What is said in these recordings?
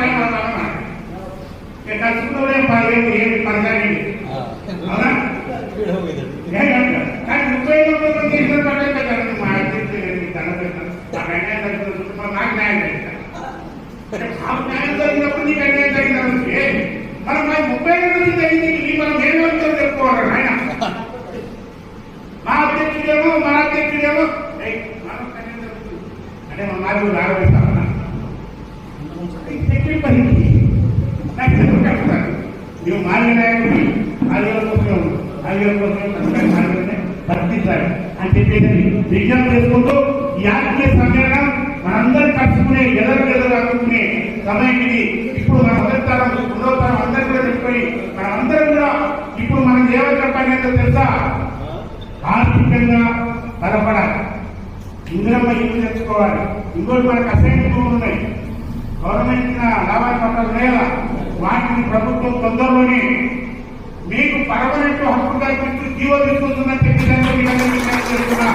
Time అవుతామన్నా ఇక కలుసుకునే పదిహేను ఏడు పదిహేను అవునా కానీ ముప్పై ఐదు మంది ఇద్దరు పడ్డాక జరగదు మా అధ్యక్షుడు దండ నాకు అన్యాయం జరిగిన నాకు న్యాయం జరిగింది మాకు న్యాయం జరిగినప్పుడు నీకు అన్యాయం జరిగినప్పుడు ఏ? మనం మరి ముప్పై ఐదు మంది జరిగింది నీ మనం ఏమంతా చెప్పుకోవాలి నాయన మా అధ్యక్షుడేమో మా అధ్యక్షుడేమో ఏయ్, మనం కన్యాయం జరుగుతుంది. అంటే మా నాలుగు ఆరోపిస్తామన్నా నువ్వు మారిన నాయకుడి ఆదివారం కోసం ఆదివారం కోసం కష్టంగా అని చెప్పేసి విజ్ఞానం చేసుకుంటూ ఈ ఆత్మీయ సమ్మేళనం మనందరం కలుసుకునే ఎదరు ఎదరు అనుకునే సమయం ఇది. ఇప్పుడు మన మొదటి తరం రెండో తరం అందరూ కూడా చెప్పుకొని మనందరం కూడా ఇప్పుడు మనం ఏమని చెప్పాలి ఏంటో తెలుసా? ఆర్థికంగా బలపడాలి. ఇంద్రమ్మ ఇల్లు తెచ్చుకోవాలి. ఇంకోటి మనకు అసైన్మెంట్ ఉన్నాయి. గవర్నమెంట్ లాభాలు లాభాల పట్టాలు లేదా? వాటిని ప్రభుత్వం తొందరలోనే మీకు పర్మనెంట్ హక్కు కల్పించి జీవో తీసుకుంటుందని చెప్పి చేస్తున్నా.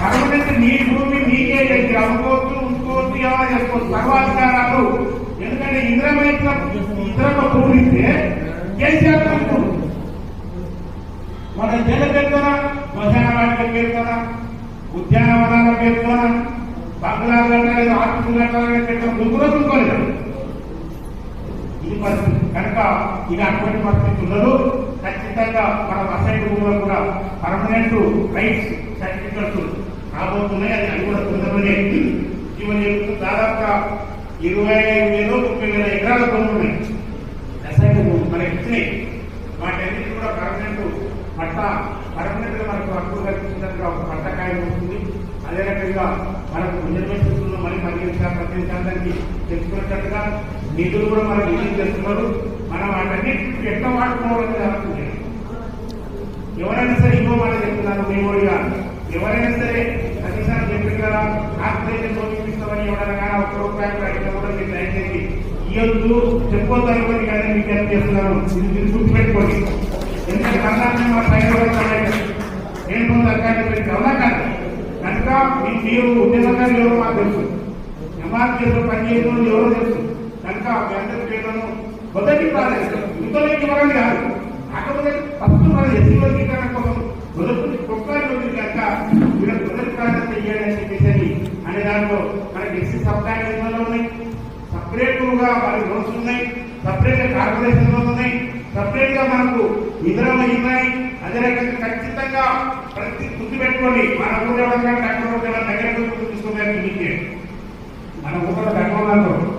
పర్మనెంట్ నీ భూమి నీకే దగ్గర అమ్ముకోవచ్చు ఉంచుకోవచ్చు ఏమైనా చేసుకోవచ్చు. సర్వాధికారాలు ఎందుకంటే ఇంద్రమ్మ ఇంద్రమ ఇంద్రమ్మ కేసీఆర్ మన జల పేరుతోనా శ్మశాన వాటిక ఉద్యానవనాల పేరుతోనా బంగ్లాలు కట్టలేదు ఆఫీసులు కట్టాలని పెట్టడం ముగ్గురు చూసుకోలేదు ఇది ఇక అటువంటి పరిస్థితి ఉండదు. ఖచ్చితంగా మన అసైన్ భూములకు కూడా పర్మనెంట్ రైట్స్ సర్టిఫికెట్స్ రాబోతున్నాయి. అది అది కూడా తొందరలోనే ఇవన్నీ దాదాపుగా ఇరవై ఐదు వేలు ముప్పై వేల ఎకరాల భూములు ఉన్నాయి. అసైన్ భూములు మనకి ఇచ్చినాయి వాటన్నిటి కూడా పర్మనెంట్ పట్ట పర్మనెంట్గా మనకు హక్కు కల్పించినట్టుగా ఒక పట్ట కాయం ఉంటుంది అదే రకంగా మనకు నిర్వహిస్తున్న మరి పదిహేను పద్దెనిమిది శాతానికి నిధులు కూడా మనం నిధులు చేస్తున్నారు మనం వాటన్నిటి ఎట్లా వాడుకోవాలని అనుకుంటున్నాం ఎవరైనా సరే ఇంకో మాట చెప్తున్నారు మీ ఓడిగా ఎవరైనా సరే కనీసం చెప్పిన కదా ఆత్మహత్య చూపిస్తామని ఎవరైనా కానీ ఒక్క రూపాయలు అయితే కూడా మీరు దయచేసి ఇవ్వద్దు చెప్పొద్దు అనుకోని కానీ మీకు ఏం చేస్తున్నాను ఇది మీరు గుర్తుపెట్టుకోండి. ఎందుకంటే కన్నాన్ని మా సైన్ నేను కొంత అక్కడ పెట్టి అవునా కాదు? కనుక మీ మీరు ఉద్యోగంగా ఎవరో మాకు తెలుసు. ఎంఆర్పీఎస్లో పనిచేయడం ఎవరో తెలుసు. కనుక మీ అందరి పేర్లను మొదటి ప్రాధాన్యత ఇంతలోకి ఇవ్వడం కాదు. కాకపోతే ఫస్ట్ మన ఎస్సీ వర్గీకరణ కోసం మొదటి కుక్కలు కనుక వీళ్ళకి మొదటి ప్రాధాన్యత ఇవ్వాలని చెప్పేసి అనే దాంట్లో మనకి ఎస్సీ సబ్ సబ్కాంగ్రెస్లో ఉన్నాయి. సపరేట్గా మనకి లోన్స్ ఉన్నాయి. సపరేట్గా కార్పొరేషన్ లోన్స్ ఉన్నాయి. సపరేట్గా మనకు నిధులు ఉన్నాయి. అదే రకంగా ఖచ్చితంగా ప్రతి గుర్తు పెట్టుకోండి మన ఊళ్ళో ఎవరికైనా డాక్టర్ దగ్గర తీసుకున్నారు మీకే మన ఊళ్ళో డాక్టర్